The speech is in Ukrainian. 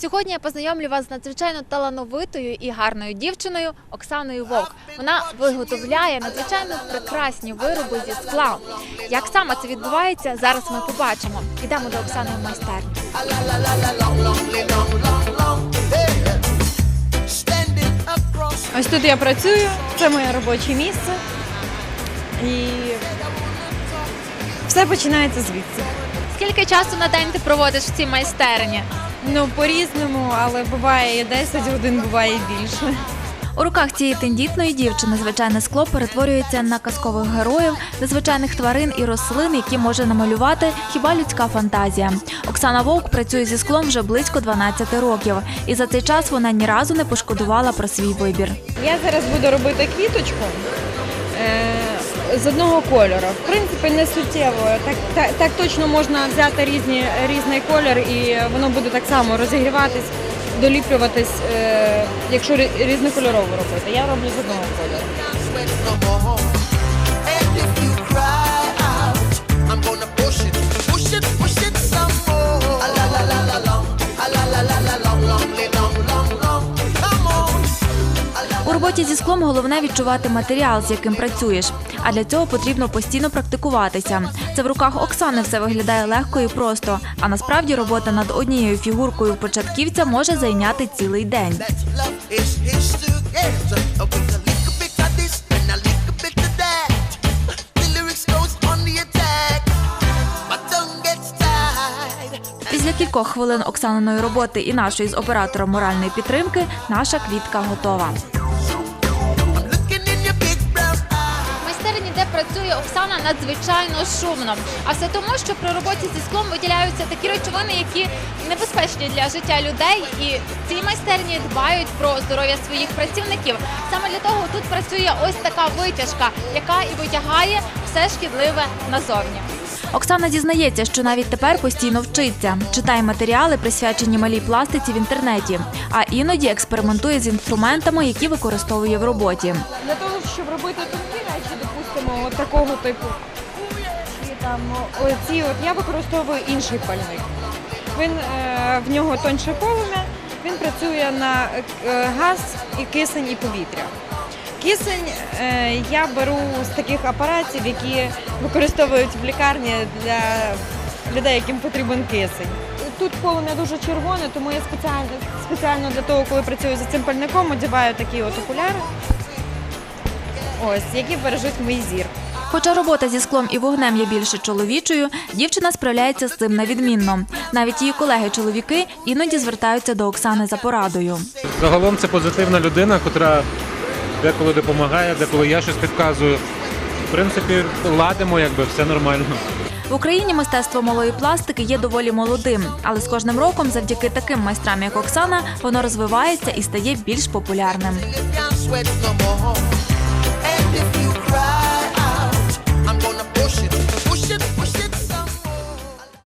сьогодні я познайомлю вас з надзвичайно талановитою і гарною дівчиною Оксаною Вовк. Вона виготовляє надзвичайно прекрасні вироби зі скла. Як саме це відбувається, зараз ми побачимо. Йдемо до Оксани в майстерню. Ось тут я працюю, це моє робоче місце. І все починається звідси. Скільки часу на день ти проводиш в цій майстерні? Ну, по-різному, але буває і 10 годин, буває і більше. У руках цієї тендітної дівчини звичайне скло перетворюється на казкових героїв, незвичайних тварин і рослин, які може намалювати хіба людська фантазія. Оксана Вовк працює зі склом вже близько 12 років, і за цей час вона ні разу не пошкодувала про свій вибір. Я зараз буду робити квіточку е, з одного кольору. В принципі, не суттєво. Так, так, так точно можна взяти різні, різний колір і воно буде так само розігріватись, доліплюватись, е, якщо рі- різнокольорово робити. Я роблю з одного кольору. У роботі зі склом головне відчувати матеріал, з яким працюєш. А для цього потрібно постійно практикуватися. Це в руках Оксани все виглядає легко і просто. А насправді робота над однією фігуркою початківця може зайняти цілий день. Після кількох хвилин Оксаниної роботи і нашої з оператором моральної підтримки наша квітка готова. Працює Оксана, надзвичайно шумно. А все тому, що при роботі зі склом виділяються такі речовини, які небезпечні для життя людей. І в цій майстерні дбають про здоров'я своїх працівників. Саме для того тут працює ось така витяжка, яка і витягає все шкідливе назовні. Оксана дізнається, що навіть тепер постійно вчиться, читає матеріали, присвячені малій пластиці в інтернеті, а іноді експериментує з інструментами, які використовує в роботі. Для того, щоб робити тонкі допустимо, от такого типу, і там оці, от я використовую інший пальник. Він е, в нього тоньше полум'я, він працює на е, газ і кисень і повітря. Кисень е, я беру з таких апаратів, які використовують в лікарні для людей, яким потрібен кисень. Тут полум'я дуже червоне, тому я спеціально, спеціально для того, коли працюю за цим пальником, одягаю такі от окуляри. Ось, які бережуть мій зір. Хоча робота зі склом і вогнем є більше чоловічою, дівчина справляється з цим невідмінно. Навіть її колеги-чоловіки іноді звертаються до Оксани за порадою. Загалом це позитивна людина, котра деколи допомагає, деколи я щось підказую. В принципі, ладимо, якби все нормально. В Україні мистецтво малої пластики є доволі молодим, але з кожним роком, завдяки таким майстрам, як Оксана, воно розвивається і стає більш популярним.